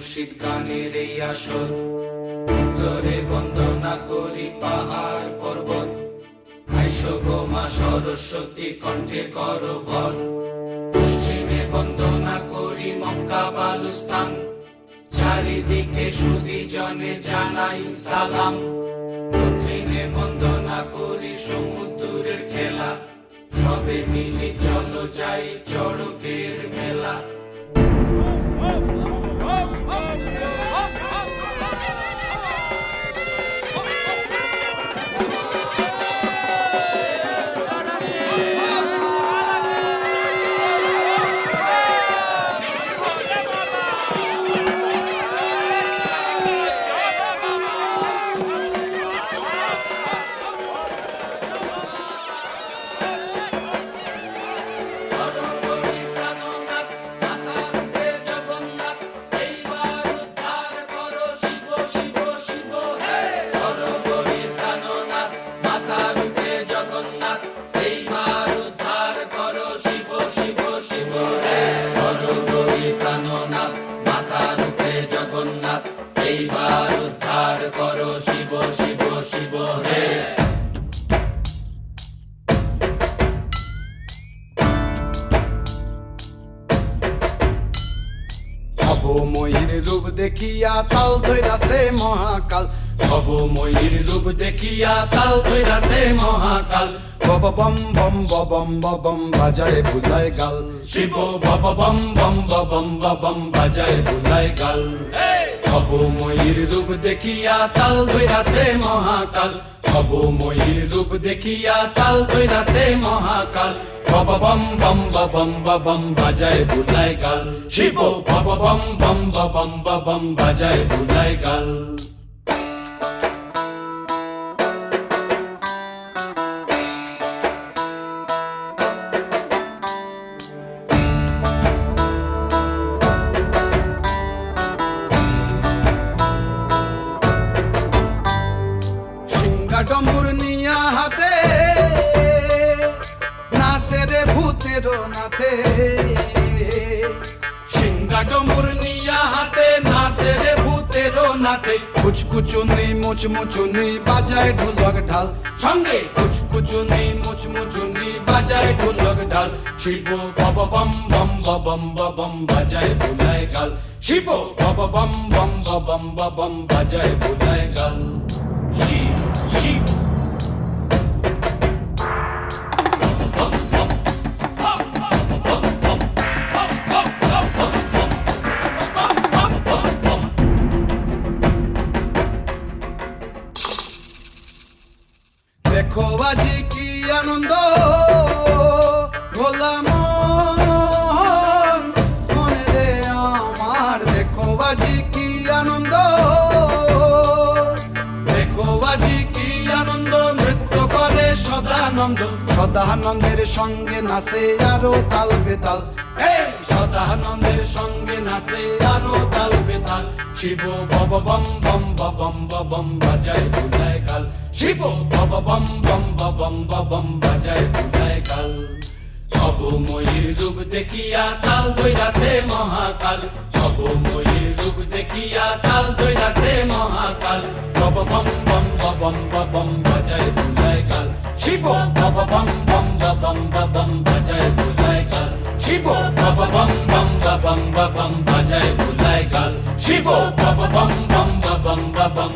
মুর্শিদ গানের এই আসর। উত্তরে বন্দনা করি পাহাড় পর্বত। আইসো মা সরস্বতী, কণ্ঠে কর ভর পশ্চিমে বন্দনা করি মক্কা বালুস্তান। চারিদিকে সুদি জনে জানাই সালাম। দক্ষিণে বন্দনা করি সমুদ্রের খেলা। সবে মিলি চলো যাই চড়কের মেলা। করো শিব শিব শিব হে। অবময়ীর রূপ দেখিয়া তাল ধৈরাছে মহাকাল। অবময়ীর রূপ দেখিয়া তাল ধৈরাছে মহাকাল। বব বম বম বম বম বাজায় গাল। শিব বব বম বম বম বম বাজায় বুলায় গাল। অবময়ীর রূপ দেখিয়া তাল ধৈরাছে মহাকাল। অবময়ীর রূপ দেখিয়া তাল ধৈরাছে মহাকাল। বব বম বম বম বম বাজায় gal গাল। শিব বব বম বম বম বম বাজায় বুলায় গাল। সিংহা ভূতের নাথে সিংহা ডম্বুর নিয়া হাতে নাচে রে ভূতের নাতে কুচকুচুনি, মুচমুচুনি, বাজায় ঢোলক ঢাল। সঙ্গে কুচকুচুনি, মুচমুচুনি, বাজায় ঢোলক ঢাল। শিব বব বম বম বম বম বাজায় বুলায় গাল। শিব বব বম বম বম বম বাজায় বুলায় গাল। শিব শিব। দেখো আজি কি আনন্দ? ভোলা মন আমার। কি আনন্দ? কি আনন্দ? নৃত্য করে সদানন্দ। সদানন্দের সঙ্গে নাচে আরও তাল বেতাল। সদানন্দের সঙ্গে নাচে আরও তাল বেতাল। শিব বব বম বম বম বম বাজায় বুলায় গাল। শিব বব বম বম বম বম বাজায় বুলায় গাল সব ময়ূর রূপ দেখিয়া তাল দৈরাছে মহাকাল সব ময়ূর রূপ দেখিয়া তাল দৈরাছে মহাকাল বব বম বম বম বম বাজায় বুলায় গাল শিব বব বম বম বম বম বাজায় বুলায় গাল শিব বব বম বম বম বম বাজায় বুলায় গাল শিব বব বম বম বম বম